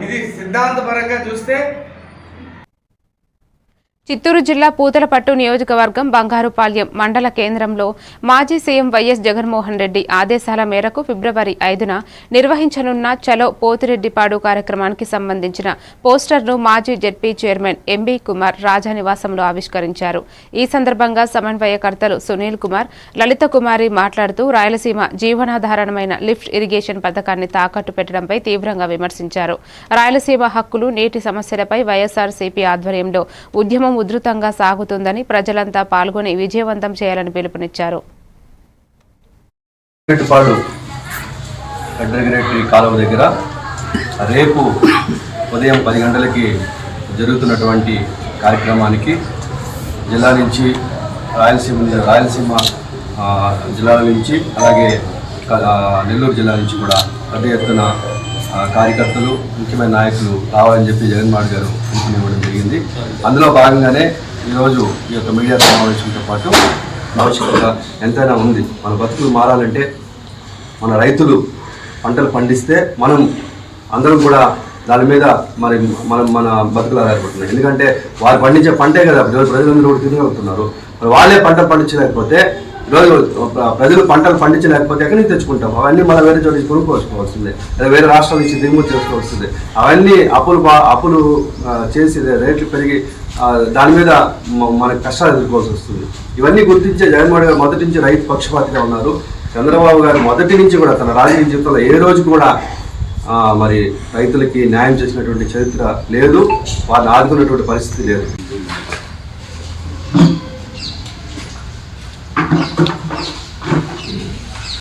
ఇది సిద్ధాంతపరంగా చూస్తే చిత్తూరు జిల్లా పూతలపట్టు నియోజకవర్గం బంగారుపాల్యం మండల కేంద్రంలో మాజీ సీఎం వైఎస్ జగన్మోహన్ రెడ్డి ఆదేశాల మేరకు ఫిబ్రవరి ఐదున నిర్వహించనున్న చలో పోతిరెడ్డిపాడు కార్యక్రమానికి సంబంధించిన పోస్టర్ను మాజీ జెడ్పీ చైర్మన్ ఎంబీ కుమార్ రాజానివాసంలో ఆవిష్కరించారు. ఈ సందర్భంగా సమన్వయకర్తలు సునీల్ కుమార్ లలిత కుమారి మాట్లాడుతూ రాయలసీమ జీవనాధారణమైన లిఫ్ట్ ఇరిగేషన్ పథకాన్ని తాకట్టు పెట్టడంపై తీవ్రంగా విమర్శించారు. రాయలసీమ హక్కులు నీటి సమస్యలపై వైఎస్ఆర్సీపీ ఆధ్వర్యంలో ఉద్యమం ఉధృతంగా సాగుతుందని ప్రజలంతా పాల్గొని విజయవంతం చేయాలని పిలుపునిచ్చారు. కాలువ దగ్గర రేపు ఉదయం పది గంటలకి జరుగుతున్నటువంటి కార్యక్రమానికి జిల్లా నుంచి రాయలసీమ రాయలసీమ జిల్లాల నుంచి అలాగే నెల్లూరు జిల్లా నుంచి కూడా పెద్ద ఎత్తున కార్యకర్తలు ముఖ్యమైన నాయకులు రావాలని చెప్పి జగన్మోహన్ గారు పిలుపునివ్వడం జరిగింది. అందులో భాగంగానే ఈరోజు ఈ యొక్క మీడియా సమావేశంతో పాటు ఆవశ్యకత ఎంతైనా ఉంది. మన బతుకులు మారాలంటే మన రైతులు పంటలు పండిస్తే మనం అందరం కూడా దాని మీద మరి మనం మన బతుకులు ఆధారపడుతున్నాయి. ఎందుకంటే వారు పండించే పంటే కదా ప్రజలందరూ కూడా తినగలుగుతున్నారు. మరి వాళ్ళే పంట పండించలేకపోతే ప్రజలు పంటలు పండించలేకపోతే ఎక్కడి నుంచి తెచ్చుకుంటాం? అవన్నీ మళ్ళీ వేరే చోటు నుంచి కొనుక్కోవాల్సిందే లేదా వేరే రాష్ట్రాల నుంచి దిగుమతి చేసుకోవాల్సిందే. అవన్నీ అప్పులు బా అప్పులు చేసి రేట్లు పెరిగి దాని మీద మనకు కష్టాలు ఎదుర్కోవాల్సి వస్తుంది. ఇవన్నీ గుర్తించే జగన్మోహన్ గారు మొదటి నుంచి రైతు పక్షపాతిగా ఉన్నారు. చంద్రబాబు గారు మొదటి నుంచి కూడా తన రాజకీయ జీవితంలో ఏ రోజు కూడా మరి రైతులకి న్యాయం చేసినటువంటి చరిత్ర లేదు. వారిని ఆదుకున్నటువంటి పరిస్థితి లేదు.